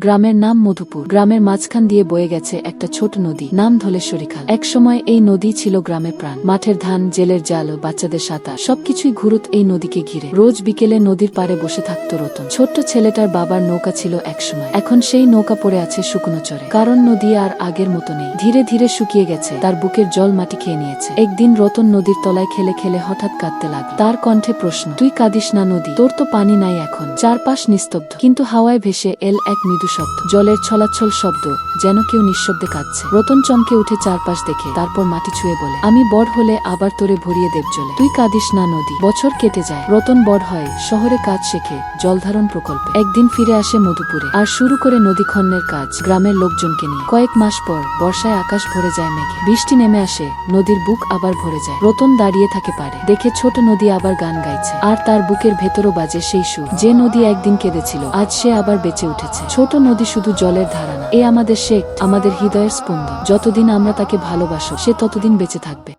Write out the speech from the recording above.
গ্রামের নাম মধুপুর। গ্রামের মাঝখান দিয়ে বয়ে গেছে একটা ছোট নদী, নাম ধলেশ্বরী খাল। একসময় এই নদী ছিল গ্রামের প্রাণ। মাঠের ধান, জেলের জাল ও বাচ্চাদের সাঁতার, সবকিছুই ঘুরত এই নদীকে ঘিরে। রোজ বিকেলে নদীর পাড়ে বসে থাকতো রতন। ছোট্ট ছেলেটার বাবার নৌকা ছিল একসময়। এখন সেই নৌকা পড়ে আছে শুকনো চরে। কারণ নদী আর আগের মতো নেই। ধীরে ধীরে শুকিয়ে গেছে। তার বুকের জল মাটি খেয়ে নিয়েছে। একদিন রতন নদীর তলায় খেলে খেলে হঠাৎ কাঁদতে লাগল। তার কণ্ঠে প্রশ্ন, তুই কাঁদিস না নদী। তোর তো পানি নাই এখন। চারপাশ নিস্তব্ধ। কিন্তু হাওয়ায় ভেসে এল এক মৃদু শব্দ জলের ছলাচ্ছল শব্দ। যেন কেউ নিঃশব্দে কাঁদছে। রতন চমকে উঠে চারপাশ দেখে, তারপর মাটি ছুঁয়ে বলে, আমি বড় হলে আবার তোরে ভরিয়ে দেব জলে তুই কাঁদিস না নদী। বছর কেটে যায়। রতন বড় হয়, শহরে কাজ শেখে জলধারণ প্রকল্পে। একদিন ফিরে আসে মধুপুরে। আর শুরু করে নদী খননের কাজ, গ্রামের লোকজনকে নিয়ে। কয়েক মাস পর বর্ষায় আকাশ ভরে যায় মেঘে। বৃষ্টি নেমে আসে, নদীর বুক আবার ভরে যায়। রতন দাঁড়িয়ে থাকে পারে দেখে ছোট নদী আবার গান গাইছে। আর তার বুকের ভেতরও বাজে সেই সুর। যে নদী একদিন কেঁদেছিল, আজ সে আবার বেঁচে উঠেছে। ছোট নদী শুধু জলের ধারা না, এ আমাদের শেখ আমাদের হৃদয়ের স্পন্দন। যতদিন আমরা তাকে ভালোবাসো সে ততদিন বেঁচে থাকবে।